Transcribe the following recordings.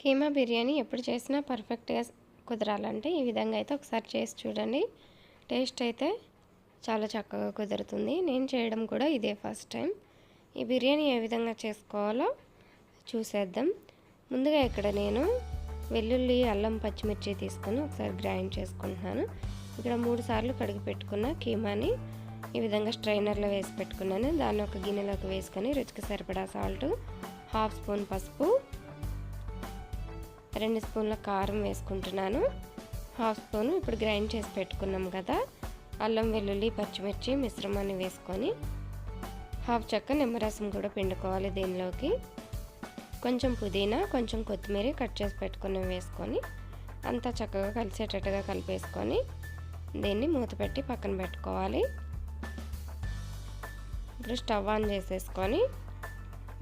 కీమా బిర్యానీ ఎప్పుడు చేసినా పర్ఫెక్ట్గా కుదరాలంటే ఈ విధంగా అయితే ఒకసారి చేసి చూడండి. టేస్ట్ అయితే చాలా చక్కగా కుదురుతుంది. నేను చేయడం కూడా ఇదే ఫస్ట్ టైం. ఈ బిర్యానీ ఏ విధంగా చేసుకోవాలో చూసేద్దాం. ముందుగా ఇక్కడ నేను వెల్లుల్లి అల్లం పచ్చిమిర్చి తీసుకొని ఒకసారి గ్రైండ్ చేసుకుంటున్నాను. ఇక్కడ మూడు సార్లు కడిగి పెట్టుకున్న కీమాని ఈ విధంగా స్ట్రైనర్లో వేసి పెట్టుకున్నాను. దాన్ని ఒక గిన్నెలోకి వేసుకొని రుచికి సరిపడా సాల్ట్ హాఫ్ స్పూన్ పసుపు రెండు స్పూన్ల కారం వేసుకుంటున్నాను. హాఫ్ స్పూన్ ఇప్పుడు గ్రైండ్ చేసి పెట్టుకున్నాం కదా. అల్లం వెల్లుల్లి పచ్చిమిర్చి మిశ్రమాన్ని వేసుకొని హాఫ్ చెక్క నిమ్మరసం కూడా పిండుకోవాలి దీనిలోకి. కొంచెం పుదీనా కొంచెం కొత్తిమీర కట్ చేసి పెట్టుకుని వేసుకొని అంతా చక్కగా కలిసేటట్టుగా కలిపేసుకొని దీన్ని మూత పెట్టి పక్కన పెట్టుకోవాలి. ఇప్పుడు స్టవ్ ఆన్ చేసేసుకొని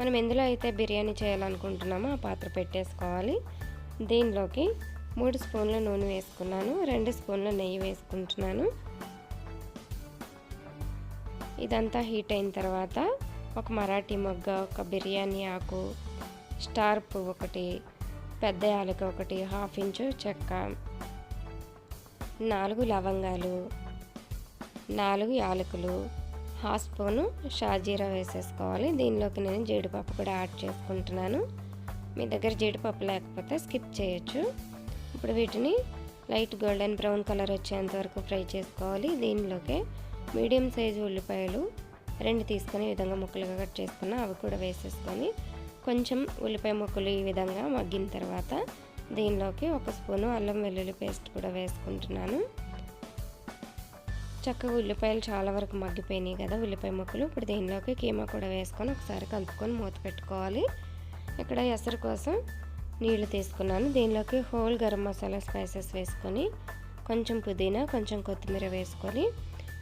మనం ఎందులో అయితే బిర్యానీ చేయాలనుకుంటున్నామో ఆ పాత్ర పెట్టేసుకోవాలి. దీనిలోకి మూడు స్పూన్ల నూనె వేసుకున్నాను రెండు స్పూన్ల నెయ్యి వేసుకుంటున్నాను. ఇదంతా హీట్ అయిన తర్వాత ఒక మరాఠీ మొగ్గ ఒక బిర్యానీ ఆకు స్టార్ పువ్వు ఒకటి పెద్ద యాలక ఒకటి హాఫ్ ఇంచు చెక్క నాలుగు లవంగాలు నాలుగు యాలకులు హాఫ్ స్పూను షాజీరా వేసేసుకోవాలి. దీనిలోకి నేను జీడిపప్పు కూడా యాడ్ చేసుకుంటున్నాను. మీ దగ్గర జీడిపప్పు లేకపోతే స్కిప్ చేయొచ్చు. ఇప్పుడు వీటిని లైట్ గోల్డెన్ బ్రౌన్ కలర్ వచ్చేంత వరకు ఫ్రై చేసుకోవాలి. దీనిలోకి మీడియం సైజు ఉల్లిపాయలు రెండు తీసుకొని ఈ విధంగా ముక్కలుగా కట్ చేసుకున్న అవి కూడా వేసేసుకొని కొంచెం ఉల్లిపాయ ముక్కలు ఈ విధంగా మగ్గిన తర్వాత దీనిలోకి ఒక స్పూను అల్లం వెల్లుల్లి పేస్ట్ కూడా వేసుకుంటున్నాను. చక్కగా ఉల్లిపాయలు చాలా వరకు మగ్గిపోయినాయి కదా ఉల్లిపాయ ముక్కలు. ఇప్పుడు దీనిలోకి కీమా కూడా వేసుకొని ఒకసారి కలుపుకొని మూత పెట్టుకోవాలి. ఇక్కడ ఎసరు కోసం నీళ్ళు తీసుకున్నాను. దీనిలోకి హోల్ గరం మసాలా స్పైసెస్ వేసుకొని కొంచెం పుదీనా కొంచెం కొత్తిమీర వేసుకొని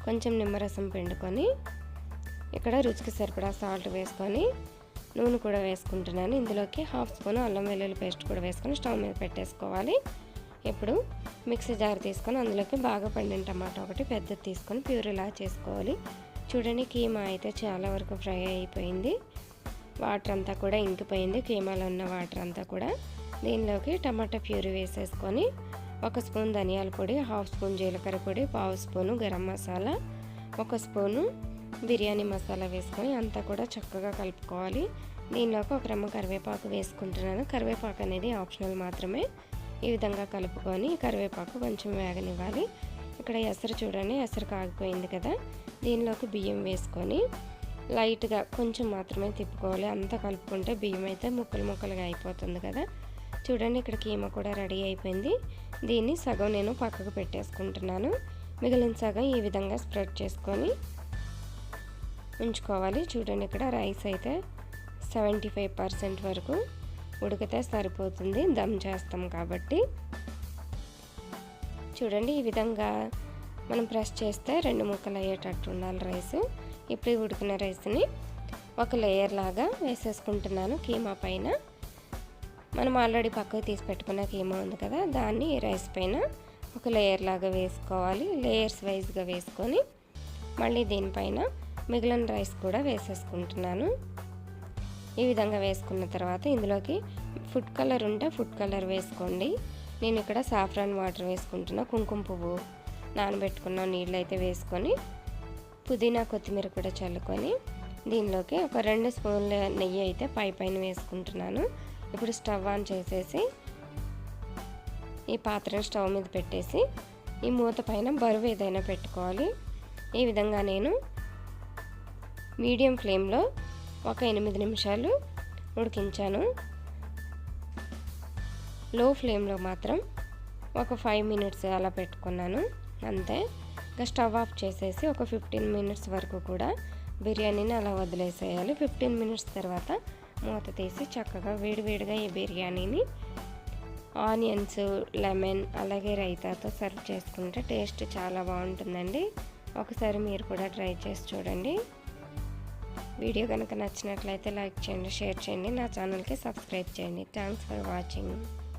కొంచెం నిమ్మరసం పిండుకొని ఇక్కడ రుచికి సరిపడా సాల్ట్ వేసుకొని నూనె కూడా వేసుకుంటున్నాను. ఇందులోకి హాఫ్ స్పూన్ అల్లం వెల్లుల్లి పేస్ట్ కూడా వేసుకొని స్టవ్ మీద పెట్టేసుకోవాలి. ఇప్పుడు మిక్సీ జార్ తీసుకొని అందులోకి బాగా పండిన టమాటా ఒకటి పెద్దది తీసుకొని ప్యూరీలా చేసుకోవాలి. చూడండి కీమా అయితే చాలా వరకు ఫ్రై అయిపోయింది. వాటర్ అంతా కూడా ఇంకిపోయింది. కీమాలో ఉన్న వాటర్ అంతా కూడా దీనిలోకి టమాటా ప్యూరీ వేసేసుకొని ఒక స్పూన్ ధనియాల పొడి హాఫ్ స్పూన్ జీలకర్ర పొడి పావు స్పూను గరం మసాలా ఒక స్పూను బిర్యానీ మసాలా వేసుకొని అంతా కూడా చక్కగా కలుపుకోవాలి. దీనిలోకి ఒక రమ్మ కరివేపాకు వేసుకుంటున్నాను. కరివేపాకు అనేది ఆప్షనల్ మాత్రమే. ఈ విధంగా కలుపుకొని కరివేపాకు కొంచెం వేగనివ్వాలి. ఇక్కడ ఎసరు చూడండి ఎసరు కాగిపోయింది కదా. దీనిలోకి బియ్యం వేసుకొని లైట్గా కొంచెం మాత్రమే తిప్పుకోవాలి. అంతా కలుపుకుంటే బియ్యం అయితే ముక్కలు ముక్కలుగా అయిపోతుంది కదా. చూడండి ఇక్కడ కీమ కూడా రెడీ అయిపోయింది. దీన్ని సగం నేను పక్కకు పెట్టేసుకుంటున్నాను. మిగిలిన సగం ఈ విధంగా స్ప్రెడ్ చేసుకొని ఉంచుకోవాలి. చూడండి ఇక్కడ రైస్ అయితే సెవెంటీ ఫైవ్ పర్సెంట్ వరకు ఉడికితే సరిపోతుంది. దమ్ చేస్తాం కాబట్టి. చూడండి ఈ విధంగా మనం ప్రెస్ చేస్తే రెండు ముక్కలు అయ్యేటట్టు ఉండాలి రైస్. ఇప్పుడు ఉడికిన రైస్ని ఒక లేయర్ లాగా వేసేసుకుంటున్నాను కీమా పైన. మనం ఆల్రెడీ పక్కకు తీసి పెట్టుకున్న కీమా ఉంది కదా దాన్ని రైస్ పైన ఒక లేయర్ లాగా వేసుకోవాలి. లేయర్స్ వైజ్గా వేసుకొని మళ్ళీ దీనిపైన మిగిలిన రైస్ కూడా వేసేసుకుంటున్నాను. ఈ విధంగా వేసుకున్న తర్వాత ఇందులోకి ఫుడ్ కలర్ ఉంటే ఫుడ్ కలర్ వేసుకోండి. నేను ఇక్కడ సాఫ్రాన్ వాటర్ వేసుకుంటున్నా కుంకుమ పువ్వు నానబెట్టుకున్న నీళ్ళు అయితే వేసుకొని పుదీనా కొత్తిమీర కూడా చల్లుకొని దీనిలోకి ఒక రెండు స్పూన్ల నెయ్యి అయితే పై పైన వేసుకుంటున్నాను. ఇప్పుడు స్టవ్ ఆన్ చేసేసి ఈ పాత్రను స్టవ్ మీద పెట్టేసి ఈ మూత పైన బరువు ఏదైనా పెట్టుకోవాలి. ఈ విధంగా నేను మీడియం ఫ్లేమ్లో ఒక ఎనిమిది నిమిషాలు ఉడికించాను. లో ఫ్లేమ్లో మాత్రం ఒక ఫైవ్ మినిట్స్ అలా పెట్టుకున్నాను. అంతే. ఇంకా స్టవ్ ఆఫ్ చేసేసి ఒక ఫిఫ్టీన్ మినిట్స్ వరకు కూడా బిర్యానీని అలా వదిలేసేయాలి. ఫిఫ్టీన్ మినిట్స్ తర్వాత మూత తీసి చక్కగా వేడివేడిగా ఈ బిర్యానీని ఆనియన్స్ లెమన్ అలాగే రైతాతో సర్వ్ చేసుకుంటే టేస్ట్ చాలా బాగుంటుందండి. ఒకసారి మీరు కూడా ట్రై చేసి చూడండి. వీడియో కనుక నచ్చినట్లయితే లైక్ చేయండి షేర్ చేయండి. నా ఛానల్కి సబ్స్క్రైబ్ చేయండి. Thanks for watching.